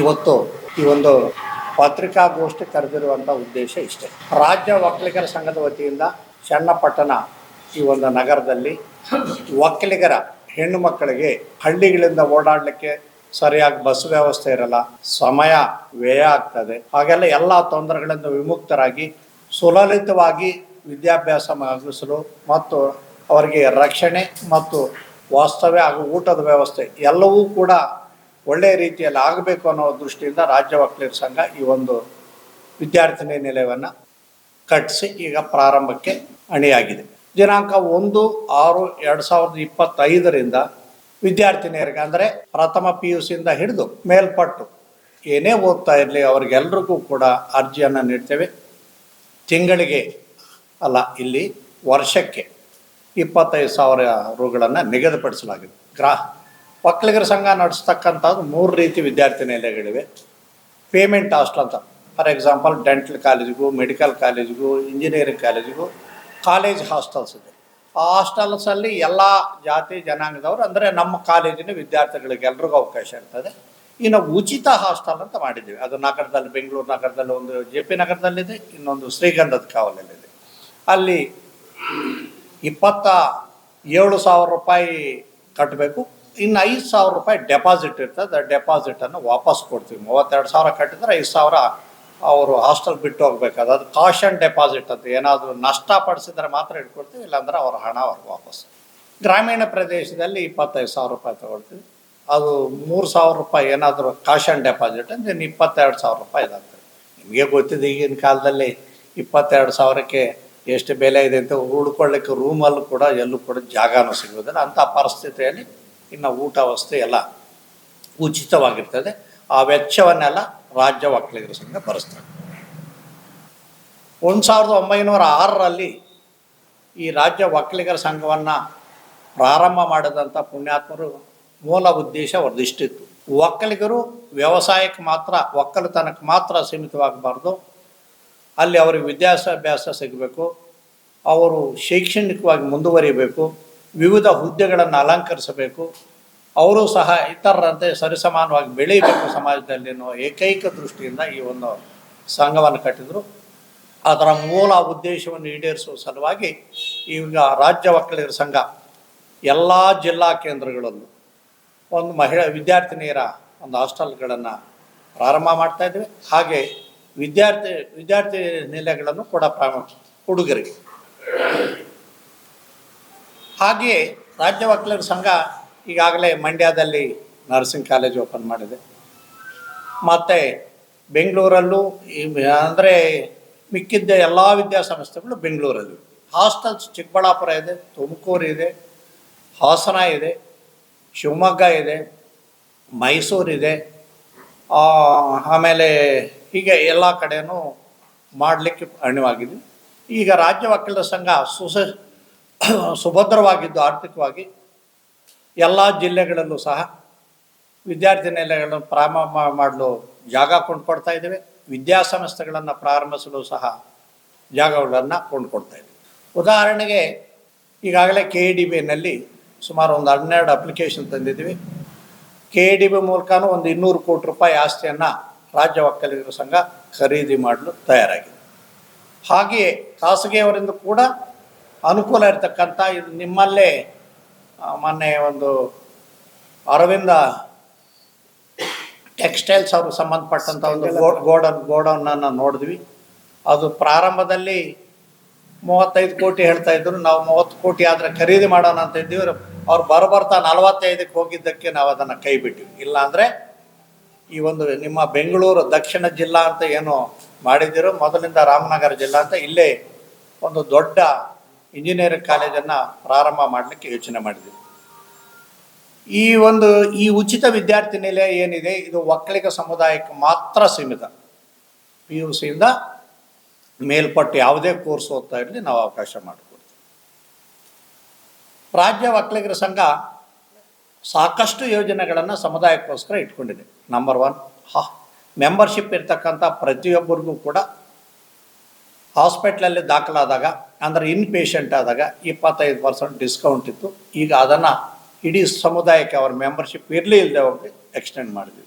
ಇವತ್ತು ಈ ಒಂದು ಪತ್ರಿಕಾಗೋಷ್ಠಿ ಕರೆದಿರುವಂಥ ಉದ್ದೇಶ ಇಷ್ಟೇ. ರಾಜ್ಯ ಒಕ್ಕಲಿಗರ ಸಂಘದ ವತಿಯಿಂದ ಚನ್ನಪಟ್ಟಣ ಈ ಒಂದು ನಗರದಲ್ಲಿ ಒಕ್ಕಲಿಗರ ಹೆಣ್ಣು ಮಕ್ಕಳಿಗೆ ಹಳ್ಳಿಗಳಿಂದ ಓಡಾಡಲಿಕ್ಕೆ ಸರಿಯಾಗಿ ಬಸ್ ವ್ಯವಸ್ಥೆ ಇರಲ್ಲ, ಸಮಯ ವ್ಯಯ ಆಗ್ತದೆ. ಹಾಗೆಲ್ಲ ಎಲ್ಲ ತೊಂದರೆಗಳಿಂದ ವಿಮುಕ್ತರಾಗಿ ಸುಲಲಿತವಾಗಿ ವಿದ್ಯಾಭ್ಯಾಸ ಮಾಡಿಸಲು ಮತ್ತು ಅವರಿಗೆ ರಕ್ಷಣೆ ಮತ್ತು ವಾಸ್ತವ್ಯ ಹಾಗೂ ಊಟದ ವ್ಯವಸ್ಥೆ ಎಲ್ಲವೂ ಕೂಡ ಒಳ್ಳೆಯ ರೀತಿಯಲ್ಲಿ ಆಗಬೇಕು ಅನ್ನೋ ದೃಷ್ಟಿಯಿಂದ ರಾಜ್ಯ ವಕೀಲರ ಸಂಘ ಈ ಒಂದು ವಿದ್ಯಾರ್ಥಿನಿ ನಿಲಯವನ್ನು ಕಟ್ಟಿಸಿ ಈಗ ಪ್ರಾರಂಭಕ್ಕೆ ಅಣಿಯಾಗಿದೆ. ದಿನಾಂಕ ಒಂದು ಆರು ಎರಡು ಸಾವಿರದ ಇಪ್ಪತ್ತೈದರಿಂದ ವಿದ್ಯಾರ್ಥಿನಿಯರಿಗೆ ಅಂದರೆ ಪ್ರಥಮ ಪಿ ಯು ಸಿಯಿಂದ ಹಿಡಿದು ಮೇಲ್ಪಟ್ಟು ಏನೇ ಓದ್ತಾ ಇರಲಿ ಅವ್ರಿಗೆಲ್ರಿಗೂ ಕೂಡ ಅರ್ಜಿಯನ್ನು ನೀಡ್ತೇವೆ. ತಿಂಗಳಿಗೆ ಅಲ್ಲ, ಇಲ್ಲಿ ವರ್ಷಕ್ಕೆ ಇಪ್ಪತ್ತೈದು ಸಾವಿರ ರುಗಳನ್ನು ನಿಗದಿಪಡಿಸಲಾಗಿದೆ. ಗ್ರಾ ಒಕ್ಕಲಿಗರ ಸಂಘ ನಡೆಸ್ತಕ್ಕಂಥದ್ದು ಮೂರು ರೀತಿ ವಿದ್ಯಾರ್ಥಿ ನಿಲಯಗಳಿವೆ ಪೇಮೆಂಟ್ ಹಾಸ್ಟೆಲ್ ಅಂತ. ಫಾರ್ ಎಕ್ಸಾಂಪಲ್, ಡೆಂಟಲ್ ಕಾಲೇಜಿಗೂ, ಮೆಡಿಕಲ್ ಕಾಲೇಜಿಗೂ, ಇಂಜಿನಿಯರಿಂಗ್ ಕಾಲೇಜಿಗೂ ಕಾಲೇಜ್ ಹಾಸ್ಟೆಲ್ಸ್ ಇದೆ. ಆ ಹಾಸ್ಟೆಲ್ಸಲ್ಲಿ ಎಲ್ಲ ಜಾತಿ ಜನಾಂಗದವರು, ಅಂದರೆ ನಮ್ಮ ಕಾಲೇಜಿನ ವಿದ್ಯಾರ್ಥಿಗಳಿಗೆ ಎಲ್ರಿಗೂ ಅವಕಾಶ ಇರ್ತದೆ. ಇನ್ನು ಉಚಿತ ಹಾಸ್ಟೆಲ್ ಅಂತ ಮಾಡಿದ್ದೀವಿ. ಅದು ನಗರದಲ್ಲಿ, ಬೆಂಗಳೂರು ನಗರದಲ್ಲಿ ಒಂದು ಜೆ ಪಿ ನಗರದಲ್ಲಿದೆ, ಇನ್ನೊಂದು ಶ್ರೀಗಂಧದ ಕಾವಲಲ್ಲಿದೆ ಅಲ್ಲಿ ಇಪ್ಪತ್ತ ಏಳು ಸಾವಿರ ರೂಪಾಯಿ ಕಟ್ಟಬೇಕು ಇನ್ನು ಐದು ಸಾವಿರ ರೂಪಾಯಿ ಡೆಪಾಸಿಟ್ ಇರ್ತದೆ ಡೆಪಾಸಿಟನ್ನು ವಾಪಸ್ ಕೊಡ್ತೀವಿ. ಮೂವತ್ತೆರಡು ಸಾವಿರ ಕಟ್ಟಿದ್ರೆ ಐದು ಸಾವಿರ ಅವರು ಹಾಸ್ಟೆಲ್ ಬಿಟ್ಟು ಹೋಗ್ಬೇಕಾದ ಅದು ಕಾಶನ್ ಡೆಪಾಸಿಟ್ ಅಂತ, ಏನಾದರೂ ನಷ್ಟ ಪಡಿಸಿದ್ರೆ ಮಾತ್ರ ಇಟ್ಕೊಡ್ತೀವಿ, ಇಲ್ಲಾಂದ್ರೆ ಅವ್ರ ಹಣ ಅವ್ರಿಗೆ ವಾಪಸ್. ಗ್ರಾಮೀಣ ಪ್ರದೇಶದಲ್ಲಿ ಇಪ್ಪತ್ತೈದು ಸಾವಿರ ರೂಪಾಯಿ ತಗೊಳ್ತೀವಿ. ಅದು ಮೂರು ಸಾವಿರ ರೂಪಾಯಿ ಏನಾದರೂ ಕಾಶನ್ ಡೆಪಾಸಿಟ್ ಅಂದ್ರೆ ಇನ್ನು ಇಪ್ಪತ್ತೆರಡು ಸಾವಿರ ರೂಪಾಯಿ ಇದಾಗ್ತದೆ ನಿಮಗೆ ಗೊತ್ತಿದೆ ಈಗಿನ ಕಾಲದಲ್ಲಿ ಇಪ್ಪತ್ತೆರಡು ಸಾವಿರಕ್ಕೆ ಎಷ್ಟು ಬೆಲೆ ಇದೆ ಅಂತ, ಉಳ್ಕೊಳ್ಳಿಕ್ಕೆ ರೂಮಲ್ಲೂ ಕೂಡ ಎಲ್ಲೂ ಕೂಡ ಜಾಗನೂ ಸಿಗೋದಿಲ್ಲ ಅಂಥ ಪರಿಸ್ಥಿತಿಯಲ್ಲಿ ಇನ್ನು ಊಟ ವಸ್ತು ಎಲ್ಲ ಉಚಿತವಾಗಿರ್ತದೆ. ಆ ವೆಚ್ಚವನ್ನೆಲ್ಲ ರಾಜ್ಯ ಒಕ್ಕಲಿಗರ ಸಂಘ ಭರಿಸ್ತದೆ ಒಂದು ಸಾವಿರದ ಒಂಬೈನೂರ ಆರರಲ್ಲಿ ಈ ರಾಜ್ಯ ಒಕ್ಕಲಿಗರ ಸಂಘವನ್ನು ಪ್ರಾರಂಭ ಮಾಡಿದಂಥ ಪುಣ್ಯಾತ್ಮರು ಮೂಲ ಉದ್ದೇಶ ಅವ್ರದ್ದಿಷ್ಟಿತ್ತು ಒಕ್ಕಲಿಗರು ವ್ಯವಸಾಯಕ್ಕೆ ಮಾತ್ರ ಒಕ್ಕಲತನಕ್ಕೆ ಮಾತ್ರ ಸೀಮಿತವಾಗಬಾರ್ದು. ಅಲ್ಲಿ ಅವರಿಗೆ ವಿದ್ಯಾಭ್ಯಾಸ ಸಿಗಬೇಕು. ಅವರು ಶೈಕ್ಷಣಿಕವಾಗಿ ಮುಂದುವರಿಬೇಕು. ವಿವಿಧ ಹುದ್ದೆಗಳನ್ನು ಅಲಂಕರಿಸಬೇಕು. ಅವರು ಸಹ ಇತರರಂತೆ ಸರಿಸಮಾನವಾಗಿ ಬೆಳೀಬೇಕು ಸಮಾಜದಲ್ಲಿ ಅನ್ನೋ ಏಕೈಕ ದೃಷ್ಟಿಯಿಂದ ಈ ಒಂದು ಸಂಘವನ್ನು ಕಟ್ಟಿದರು. ಅದರ ಮೂಲ ಉದ್ದೇಶವನ್ನು ಈಡೇರಿಸುವ ಸಲುವಾಗಿ ಈಗ ರಾಜ್ಯ ಒಕ್ಕಲಿಗರ ಸಂಘ ಎಲ್ಲ ಜಿಲ್ಲಾ ಕೇಂದ್ರಗಳಲ್ಲೂ ಒಂದು ಮಹಿಳಾ ವಿದ್ಯಾರ್ಥಿನಿಯರ ಒಂದು ಹಾಸ್ಟೆಲ್ಗಳನ್ನು ಪ್ರಾರಂಭ ಮಾಡ್ತಾ ಇದ್ವಿ ಹಾಗೆ ವಿದ್ಯಾರ್ಥಿ ವಿದ್ಯಾರ್ಥಿ ನಿಲಯಗಳನ್ನು ಕೂಡ ಪ್ರಾರಂಭ ಹುಡುಗರಿಗೆ. ಹಾಗೆಯೇ ರಾಜ್ಯ ವಕೀಲರ ಸಂಘ ಈಗಾಗಲೇ ಮಂಡ್ಯದಲ್ಲಿ ನರ್ಸಿಂಗ್ ಕಾಲೇಜ್ ಓಪನ್ ಮಾಡಿದೆ. ಮತ್ತು ಬೆಂಗಳೂರಲ್ಲೂ ಅಂದರೆ ಮಿಕ್ಕಿದ್ದ ಎಲ್ಲ ವಿದ್ಯಾಸಂಸ್ಥೆಗಳು ಬೆಂಗಳೂರಲ್ಲಿ. ಹಾಸ್ಟೆಲ್ಸ್ ಚಿಕ್ಕಬಳ್ಳಾಪುರ ಇದೆ, ತುಮಕೂರು ಇದೆ, ಹಾಸನ ಇದೆ, ಶಿವಮೊಗ್ಗ ಇದೆ ಮೈಸೂರಿದೆ ಆಮೇಲೆ ಹೀಗೆ ಎಲ್ಲ ಕಡೆಯೂ ಮಾಡಲಿಕ್ಕೆ ಅಣ್ಯವಾಗಿದೆ ಈಗ ರಾಜ್ಯ ವಕೀಲರ ಸಂಘ ಸುಸ ಸುಭದ್ರವಾಗಿದ್ದು ಆರ್ಥಿಕವಾಗಿ ಎಲ್ಲ ಜಿಲ್ಲೆಗಳಲ್ಲೂ ಸಹ ವಿದ್ಯಾರ್ಥಿ ನಿಲಯಗಳನ್ನು ಪ್ರಾರಂಭ ಮಾಡಲು ಜಾಗ ಕೊಂಡ್ಕೊಡ್ತಾ ಇದ್ದೇವೆ. ವಿದ್ಯಾಸಂಸ್ಥೆಗಳನ್ನು ಪ್ರಾರಂಭಿಸಲು ಸಹ ಜಾಗಗಳನ್ನು ಕೊಂಡ್ಕೊಡ್ತಾ ಇದ್ದೀವಿ. ಉದಾಹರಣೆಗೆ ಈಗಾಗಲೇ ಕೆ ಡಿ ಬಿನಲ್ಲಿ ಸುಮಾರು ಒಂದು ಹನ್ನೆರಡು ಅಪ್ಲಿಕೇಶನ್ ತಂದಿದ್ದೀವಿ. ಕೆ ಡಿ ಬಿ ಮೂಲಕನೂ ಒಂದು ಇನ್ನೂರು ಕೋಟಿ ರೂಪಾಯಿ ಆಸ್ತಿಯನ್ನು ರಾಜ್ಯ ಒಕ್ಕಲಿಗರ ಸಂಘ ಖರೀದಿ ಮಾಡಲು ತಯಾರಾಗಿದೆ. ಹಾಗೆಯೇ ಖಾಸಗಿಯವರಿಂದ ಕೂಡ ಅನುಕೂಲ ಇರತಕ್ಕಂಥ ಇದು ನಿಮ್ಮಲ್ಲೇ ಮೊನ್ನೆ ಒಂದು ಅರವಿಂದ ಟೆಕ್ಸ್ಟೈಲ್ಸ್ ಅವ್ರಿಗೆ ಸಂಬಂಧಪಟ್ಟಂಥ ಒಂದು ಗೋ- ಗೋಡನ್ ಗೋಡೌನನ್ನು ನೋಡಿದ್ವಿ. ಅದು ಪ್ರಾರಂಭದಲ್ಲಿ ಮೂವತ್ತೈದು ಕೋಟಿ ಹೇಳ್ತಾ ಇದ್ರು ನಾವು ಮೂವತ್ತು ಕೋಟಿ ಆದರೆ ಖರೀದಿ ಮಾಡೋಣ ಅಂತ ಇದ್ದೀವಿ. ಅವ್ರು ಬರಬರ್ತಾ ನಲವತ್ತೈದಕ್ಕೆ ಹೋಗಿದ್ದಕ್ಕೆ ನಾವು ಅದನ್ನು ಕೈ ಬಿಟ್ಟಿವಿ. ಇಲ್ಲಾಂದರೆ ಈ ಒಂದು ನಿಮ್ಮ ಬೆಂಗಳೂರು ದಕ್ಷಿಣ ಜಿಲ್ಲಾ ಅಂತ ಏನು ಮಾಡಿದ್ದೀರೋ ಮೊದಲಿಂದ ರಾಮನಗರ ಜಿಲ್ಲಾ ಅಂತ ಇಲ್ಲೇ ಒಂದು ದೊಡ್ಡ ಇಂಜಿನಿಯರಿಂಗ್ ಕಾಲೇಜನ್ನು ಪ್ರಾರಂಭ ಮಾಡಲಿಕ್ಕೆ ಯೋಚನೆ ಮಾಡಿದ್ದೀವಿ ಈ ಒಂದು, ಈ ಉಚಿತ ವಿದ್ಯಾರ್ಥಿ ನಿಲಯ ಏನಿದೆ, ಇದು ಒಕ್ಕಲಿಗ ಸಮುದಾಯಕ್ಕೆ ಮಾತ್ರ ಸೀಮಿತ. ಪಿ ಯು ಸಿಯಿಂದ ಮೇಲ್ಪಟ್ಟು ಯಾವುದೇ ಕೋರ್ಸ್ ಓದ್ತಾ ಇರಲಿ, ನಾವು ಅವಕಾಶ ಮಾಡಿಕೊಡ್ತೀವಿ. ರಾಜ್ಯ ಒಕ್ಕಲಿಗರ ಸಂಘ ಸಾಕಷ್ಟು ಯೋಜನೆಗಳನ್ನು ಸಮುದಾಯಕ್ಕೋಸ್ಕರ ಇಟ್ಕೊಂಡಿದೆ. ನಂಬರ್ ಒನ್ ಹಾ ಮೆಂಬರ್ಶಿಪ್ ಇರ್ತಕ್ಕಂಥ ಪ್ರತಿಯೊಬ್ಬರಿಗೂ ಕೂಡ ಹಾಸ್ಪಿಟ್ಲಲ್ಲಿ ದಾಖಲಾದಾಗ, ಅಂದರೆ ಇನ್ ಪೇಷಂಟ್ ಆದಾಗ ಇಪ್ಪತ್ತೈದು ಪರ್ಸೆಂಟ್ ಡಿಸ್ಕೌಂಟ್ ಇತ್ತು. ಈಗ ಅದನ್ನು ಇಡೀ ಸಮುದಾಯಕ್ಕೆ ಅವ್ರ ಮೆಂಬರ್ಶಿಪ್ ಇರಲಿ ಇಲ್ಲದೆ ಹೋಗಿ ಎಕ್ಸ್ಟೆಂಡ್ ಮಾಡಿದ್ವಿ.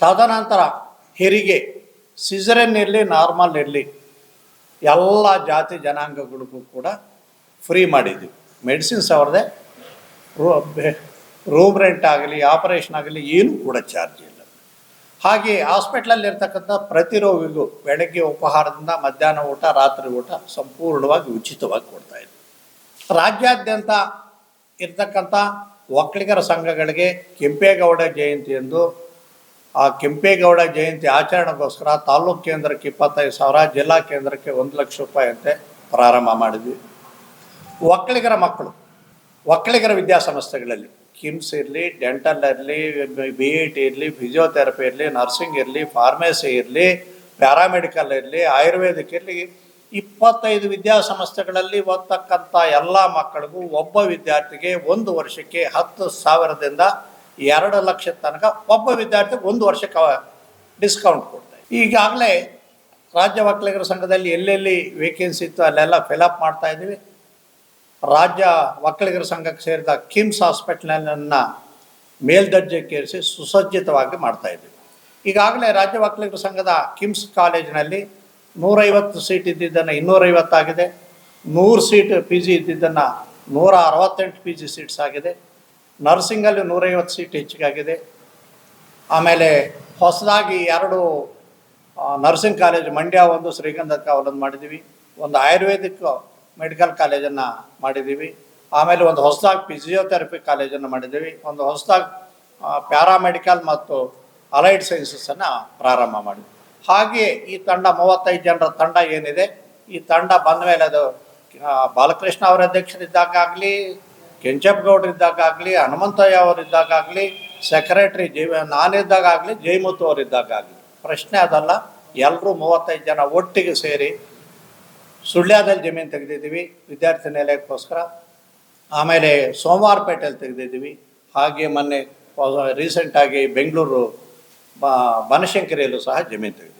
ತದನಂತರ ಹೆರಿಗೆ ಸಿಜರನ್ ಇರಲಿ ನಾರ್ಮಲ್ ಇರಲಿ, ಎಲ್ಲ ಜಾತಿ ಜನಾಂಗಗಳಿಗೂ ಕೂಡ ಫ್ರೀ ಮಾಡಿದ್ವಿ. ಮೆಡಿಸಿನ್ಸ್ ಅವ್ರದ್ದೇ ರೂಮ್ ರೆಂಟ್ ಆಗಲಿ ಆಪರೇಷನ್ ಆಗಲಿ, ಏನೂ ಕೂಡ ಚಾರ್ಜ್ ಇಲ್ಲ. ಹಾಗೆ ಹಾಸ್ಪಿಟ್ಲಲ್ಲಿ ಇರ್ತಕ್ಕಂಥ ಪ್ರತಿ ರೋಗಿಗೂ ಬೆಳಗ್ಗೆ ಉಪಹಾರದಿಂದ ಮಧ್ಯಾಹ್ನ ಊಟ, ರಾತ್ರಿ ಊಟ ಸಂಪೂರ್ಣವಾಗಿ ಉಚಿತವಾಗಿ ಕೊಡ್ತಾ ಇದ್ವಿ ರಾಜ್ಯಾದ್ಯಂತ ಇರ್ತಕ್ಕಂಥ ಒಕ್ಕಲಿಗರ ಸಂಘಗಳಿಗೆ ಕೆಂಪೇಗೌಡ ಜಯಂತಿ ಎಂದು ಆ ಕೆಂಪೇಗೌಡ ಜಯಂತಿ ಆಚರಣೆಗೋಸ್ಕರ ತಾಲೂಕು ಕೇಂದ್ರಕ್ಕೆ ಇಪ್ಪತ್ತೈದು ಸಾವಿರ, ಜಿಲ್ಲಾ ಕೇಂದ್ರಕ್ಕೆ ಒಂದು ಲಕ್ಷ ರೂಪಾಯಿ ಅಂತೆ ಪ್ರಾರಂಭ ಮಾಡಿದ್ವಿ. ಒಕ್ಕಲಿಗರ ಮಕ್ಕಳು, ಒಕ್ಕಲಿಗರ ವಿದ್ಯಾಸಂಸ್ಥೆಗಳಲ್ಲಿ. ಕಿಮ್ಸ್ ಇರಲಿ ಡೆಂಟಲ್ ಇರಲಿ ಬಿ ಇ ಟಿ ಇರಲಿ ಫಿಸಿಯೋಥೆರಪಿ ಇರಲಿ ನರ್ಸಿಂಗ್ ಇರಲಿ ಫಾರ್ಮಸಿ ಇರಲಿ ಪ್ಯಾರಾಮೆಡಿಕಲ್ ಇರಲಿ ಆಯುರ್ವೇದಿಕ್ ಇರಲಿ, ಇಪ್ಪತ್ತೈದು ವಿದ್ಯಾಸಂಸ್ಥೆಗಳಲ್ಲಿ ಓದ್ತಕ್ಕಂಥ ಎಲ್ಲ ಮಕ್ಕಳಿಗೂ ಒಬ್ಬ ವಿದ್ಯಾರ್ಥಿಗೆ ಒಂದು ವರ್ಷಕ್ಕೆ ಹತ್ತು ಸಾವಿರದಿಂದ ಎರಡು ಲಕ್ಷ ತನಕ ಒಬ್ಬ ವಿದ್ಯಾರ್ಥಿಗೆ ಒಂದು ವರ್ಷಕ್ಕೆ ಡಿಸ್ಕೌಂಟ್ ಕೊಡ್ತಾರೆ. ಈಗಾಗಲೇ ರಾಜ್ಯ ಒಕ್ಕಲಿಗರ ಸಂಘದಲ್ಲಿ ಎಲ್ಲೆಲ್ಲಿ ವೇಕೆನ್ಸಿ ಇತ್ತು ಅಲ್ಲೆಲ್ಲ ಫಿಲಪ್ ಮಾಡ್ತಾ ಇದ್ದೀವಿ. ರಾಜ್ಯ ಒಕ್ಕಲಿಗರ ಸಂಘಕ್ಕೆ ಸೇರಿದ ಕಿಮ್ಸ್ ಹಾಸ್ಪಿಟ್ಲನ್ನು ಮೇಲ್ದರ್ಜೆಗೇರಿಸಿ ಸುಸಜ್ಜಿತವಾಗಿ ಮಾಡ್ತಾ ಈಗಾಗಲೇ ರಾಜ್ಯ ಒಕ್ಕಲಿಗರ ಸಂಘದ ಕಿಮ್ಸ್ ಕಾಲೇಜಿನಲ್ಲಿ ನೂರೈವತ್ತು ಸೀಟ್ ಇದ್ದಿದ್ದನ್ನು ಇನ್ನೂರೈವತ್ತಾಗಿದೆ ನೂರು ಸೀಟ್ ಪಿ ಜಿ ಇದ್ದಿದ್ದನ್ನು ನೂರ ಅರವತ್ತೆಂಟು ಪಿ ಜಿ ಸೀಟ್ಸ್ ಆಗಿದೆ. ನರ್ಸಿಂಗಲ್ಲಿ ನೂರೈವತ್ತು ಸೀಟ್ ಹೆಚ್ಚಿಗಾಗಿದೆ ಆಮೇಲೆ ಹೊಸದಾಗಿ ಎರಡು ನರ್ಸಿಂಗ್ ಕಾಲೇಜ್ ಮಂಡ್ಯ ಒಂದು ಶ್ರೀಗಂಧಕ್ಕೆ ಅವಲಂಬ ಮಾಡಿದ್ದೀವಿ. ಒಂದು ಆಯುರ್ವೇದಿಕ್ ಮೆಡಿಕಲ್ ಕಾಲೇಜನ್ನು ಮಾಡಿದ್ದೀವಿ. ಆಮೇಲೆ ಒಂದು ಹೊಸದಾಗಿ ಫಿಸಿಯೋಥೆರಪಿ ಕಾಲೇಜನ್ನು ಮಾಡಿದ್ದೀವಿ. ಒಂದು ಹೊಸದಾಗಿ ಪ್ಯಾರಾಮೆಡಿಕಲ್ ಮತ್ತು ಅಲೈಡ್ ಸೈನ್ಸಸನ್ನು ಪ್ರಾರಂಭ ಮಾಡಿದ್ವಿ. ಹಾಗೆಯೇ ಈ ತಂಡ ಮೂವತ್ತೈದು ಜನರ ತಂಡ ಏನಿದೆ, ಈ ತಂಡ ಬಂದ ಮೇಲೆ ಅದು ಬಾಲಕೃಷ್ಣ ಅವರ ಅಧ್ಯಕ್ಷರಿದ್ದಾಗಲಿ ಕೆಂಚಪ್ಪಗೌಡರಿದ್ದಾಗಲಿ ಹನುಮಂತಯ್ಯ ಅವರಿದ್ದಾಗಲಿ ಸೆಕ್ರೆಟ್ರಿ ಜೈ ನಾನಿದ್ದಾಗಲಿ ಜಯಮುತ್ತು ಅವರಿದ್ದಾಗಲಿ ಪ್ರಶ್ನೆ ಅದಲ್ಲ ಎಲ್ಲರೂ ಮೂವತ್ತೈದು ಜನ ಒಟ್ಟಿಗೆ ಸೇರಿ ಸುಳ್ಯದಲ್ಲಿ ಜಮೀನು ತೆಗೆದಿದ್ದೀವಿ, ವಿದ್ಯಾರ್ಥಿ ನಿಲಯಕ್ಕೋಸ್ಕರ ಆಮೇಲೆ ಸೋಮವಾರಪೇಟೆಯಲ್ಲಿ ತೆಗೆದಿದ್ದೀವಿ. ಹಾಗೆ ಮೊನ್ನೆ ರೀಸೆಂಟಾಗಿ ಬೆಂಗಳೂರು ಬನಶಂಕರಿಯಲ್ಲೂ ಸಹ ಜಮೀನು ತೆಗೆದಿದ್ದೀವಿ.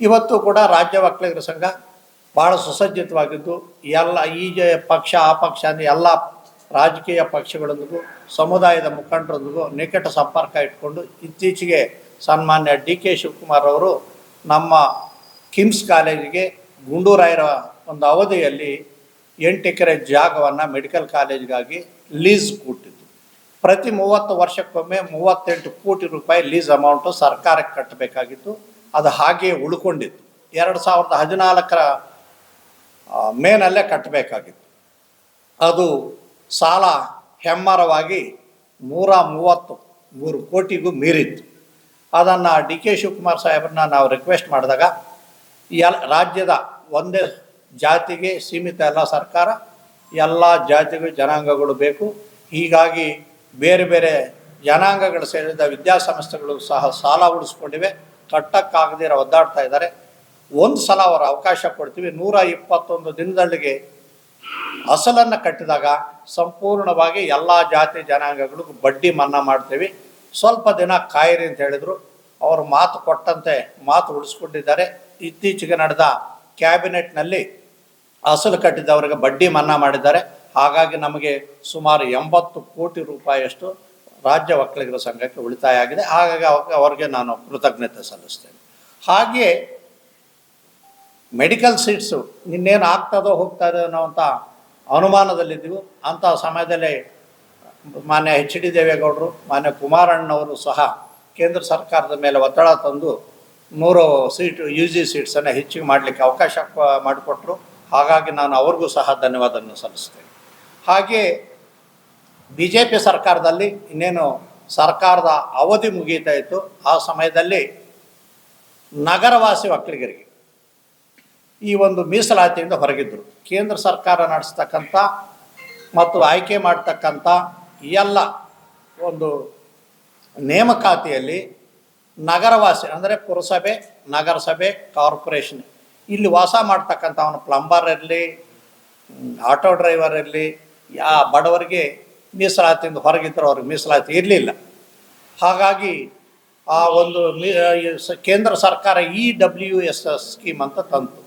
ಇವತ್ತು ಕೂಡ ರಾಜ್ಯ ಒಕ್ಕಲಿಗರ ಸಂಘ ಭಾಳ ಸುಸಜ್ಜಿತವಾಗಿದ್ದು, ಎಲ್ಲ ಈ ಪಕ್ಷ, ಆ ಪಕ್ಷ ಅಂದರೆ ಎಲ್ಲ ರಾಜಕೀಯ ಪಕ್ಷಗಳೊಂದಿಗೂ, ಸಮುದಾಯದ ಮುಖಂಡರೊಂದಿಗೂ ನಿಕಟ ಸಂಪರ್ಕ ಇಟ್ಕೊಂಡು ಇತ್ತೀಚೆಗೆ ಸನ್ಮಾನ್ಯ ಡಿ ಕೆ ಶಿವಕುಮಾರ್ ಅವರು ನಮ್ಮ ಕಿಮ್ಸ್ ಕಾಲೇಜಿಗೆ ಗುಂಡೂರಾಯರ ಒಂದು ಅವಧಿಯಲ್ಲಿ ಎಂಟು ಎಕರೆ ಜಾಗವನ್ನು ಮೆಡಿಕಲ್ ಕಾಲೇಜ್ಗಾಗಿ ಲೀಸ್ ಕೊಟ್ಟಿದ್ದು. ಪ್ರತಿ ಮೂವತ್ತು ವರ್ಷಕ್ಕೊಮ್ಮೆ ಮೂವತ್ತೆಂಟು ಕೋಟಿ ರೂಪಾಯಿ ಲೀಸ್ ಅಮೌಂಟು ಸರ್ಕಾರಕ್ಕೆ ಕಟ್ಟಬೇಕಾಗಿತ್ತು. ಅದು ಹಾಗೆಯೇ ಉಳ್ಕೊಂಡಿತ್ತು. ಎರಡು ಸಾವಿರದ ಹದಿನಾಲ್ಕರ ಮೇನಲ್ಲೇ ಕಟ್ಟಬೇಕಾಗಿತ್ತು. ಅದು ಸಾಲ ಹೆಮ್ಮರವಾಗಿ ನೂರ ಮೂವತ್ತು ಮೂರು ಕೋಟಿಗೂ ಮೀರಿತ್ತು. ಅದನ್ನು ಡಿ ಕೆ ಶಿವಕುಮಾರ್ ಸಾಹೇಬ್ರನ್ನ ನಾವು ರಿಕ್ವೆಸ್ಟ್ ಮಾಡಿದಾಗ ಎಲ್ ರಾಜ್ಯದ ಒಂದೇ ಜಾತಿಗೆ ಸೀಮಿತ ಅಲ್ಲ ಸರ್ಕಾರ, ಎಲ್ಲ ಜಾತಿಗೂ ಜನಾಂಗಗಳು ಬೇಕು. ಹೀಗಾಗಿ ಬೇರೆ ಬೇರೆ ಜನಾಂಗಗಳು ಸೇರಿದ ವಿದ್ಯಾಸಂಸ್ಥೆಗಳು ಸಹ ಸಾಲ ಉಳಿಸ್ಕೊಂಡಿವೆ. ಕಟ್ಟಕ್ಕಾಗದಿರ ಒದ್ದಾಡ್ತಾ ಇದ್ದಾರೆ. ಒಂದು ಸಲ ಅವರು ಅವಕಾಶ ಕೊಡ್ತೀವಿ. ನೂರ ಇಪ್ಪತ್ತೊಂದು ದಿನದಲ್ಲಿಗೆ ಅಸಲನ್ನು ಕಟ್ಟಿದಾಗ ಸಂಪೂರ್ಣವಾಗಿ ಎಲ್ಲ ಜಾತಿ ಜನಾಂಗಗಳಿಗೂ ಬಡ್ಡಿ ಮನ್ನಾ ಮಾಡ್ತೀವಿ. ಸ್ವಲ್ಪ ದಿನ ಕಾಯಿರಿ ಅಂತ ಹೇಳಿದರು. ಅವರು ಮಾತು ಕೊಟ್ಟಂತೆ ಮಾತು ಉಳಿಸ್ಕೊಂಡಿದ್ದಾರೆ. ಇತ್ತೀಚೆಗೆ ನಡೆದ ಕ್ಯಾಬಿನೆಟ್ನಲ್ಲಿ ಅಸಲು ಕಟ್ಟಿದವರಿಗೆ ಬಡ್ಡಿ ಮನ್ನಾ ಮಾಡಿದ್ದಾರೆ. ಹಾಗಾಗಿ ನಮಗೆ ಸುಮಾರು ಎಂಬತ್ತು ಕೋಟಿ ರೂಪಾಯಿಯಷ್ಟು ರಾಜ್ಯ ಒಕ್ಕಲಿಗರ ಸಂಘಕ್ಕೆ ಉಳಿತಾಯ ಆಗಿದೆ. ಹಾಗಾಗಿ ಅವ- ಅವರಿಗೆ ನಾನು ಕೃತಜ್ಞತೆ ಸಲ್ಲಿಸ್ತೇನೆ. ಹಾಗೆಯೇ ಮೆಡಿಕಲ್ ಸೀಟ್ಸು ಇನ್ನೇನು ಆಗ್ತದೋ ಹೋಗ್ತದೋ ಅನ್ನೋವಂಥ ಅನುಮಾನದಲ್ಲಿದ್ದೀವಿ. ಅಂಥ ಸಮಯದಲ್ಲಿ ಮಾನ್ಯ ಎಚ್ ಡಿ ದೇವೇಗೌಡರು, ಮಾನ್ಯ ಕುಮಾರಣ್ಣವರು ಸಹ ಕೇಂದ್ರ ಸರ್ಕಾರದ ಮೇಲೆ ಒತ್ತಡ ತಂದು ನೂರು ಸೀಟು ಯು ಜಿ ಸೀಟ್ಸನ್ನು ಹೆಚ್ಚಿಗೆ ಮಾಡಲಿಕ್ಕೆ ಅವಕಾಶ ಮಾಡಿಕೊಟ್ರು. ಹಾಗಾಗಿ ನಾನು ಅವ್ರಿಗೂ ಸಹ ಧನ್ಯವಾದವನ್ನು ಸಲ್ಲಿಸ್ತೇನೆ. ಹಾಗೆ ಬಿ ಜೆ ಪಿ ಸರ್ಕಾರದಲ್ಲಿ ಇನ್ನೇನು ಸರ್ಕಾರದ ಅವಧಿ ಮುಗೀತಾ ಇತ್ತು, ಆ ಸಮಯದಲ್ಲಿ ನಗರವಾಸಿ ಒಕ್ಕಲಿಗರಿಗೆ ಈ ಒಂದು ಮೀಸಲಾತಿಯಿಂದ ಹೊರಗಿದ್ದರು ಕೇಂದ್ರ ಸರ್ಕಾರ ನಡೆಸ್ತಕ್ಕಂಥ ಮತ್ತು ಆಯ್ಕೆ ಮಾಡ್ತಕ್ಕಂಥ ಎಲ್ಲ ಒಂದು ನೇಮಕಾತಿಯಲ್ಲಿ ನಗರವಾಸಿ, ಅಂದರೆ ಪುರಸಭೆ, ನಗರಸಭೆ, ಕಾರ್ಪೊರೇಷನ್. ಇಲ್ಲಿ ವಾಸ ಮಾಡ್ತಕ್ಕಂಥವನು ಪ್ಲಂಬರ್ ಇರಲಿ ಆಟೋ ಡ್ರೈವರ್ ಇರಲಿ, ಯಾ ಬಡವರಿಗೆ ಮೀಸಲಾತಿಯಿಂದ ಹೊರಗಿದ್ರು ಅವ್ರಿಗೆ ಮೀಸಲಾತಿ ಇರಲಿಲ್ಲ. ಹಾಗಾಗಿ ಆ ಒಂದು ಕೇಂದ್ರ ಸರ್ಕಾರ E W S S scheme ಅಂತ ತಂತು.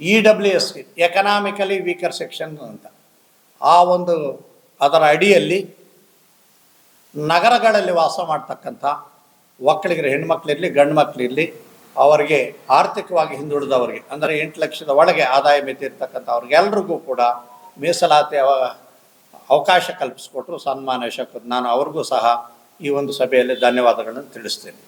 E W S economically weaker section ಅಂತ. ಆ ಒಂದು ಅದರ ಅಡಿಯಲ್ಲಿ ನಗರಗಳಲ್ಲಿ ವಾಸ ಮಾಡ್ತಕ್ಕಂಥ ಒಕ್ಕಲಿಗರ ಹೆಣ್ಮಕ್ಳಿರಲಿ ಗಂಡು ಮಕ್ಕಳಿರಲಿ ಅವರಿಗೆ ಆರ್ಥಿಕವಾಗಿ ಹಿಂದುಳಿದವರಿಗೆ, ಅಂದರೆ ಎಂಟು ಲಕ್ಷದ ಒಳಗೆ ಆದಾಯ ಮಿತಿ ಇರ್ತಕ್ಕಂಥವ್ರಿಗೆಲ್ರಿಗೂ ಕೂಡ ಮೀಸಲಾತಿ ಅವ, ಅವಕಾಶ ಕಲ್ಪಿಸಿಕೊಟ್ರು ಸನ್ಮಾನ ಶಕ ನಾನು ಅವ್ರಿಗೂ ಸಹ ಈ ಒಂದು ಸಭೆಯಲ್ಲಿ ಧನ್ಯವಾದಗಳನ್ನು ತಿಳಿಸ್ತೇನೆ.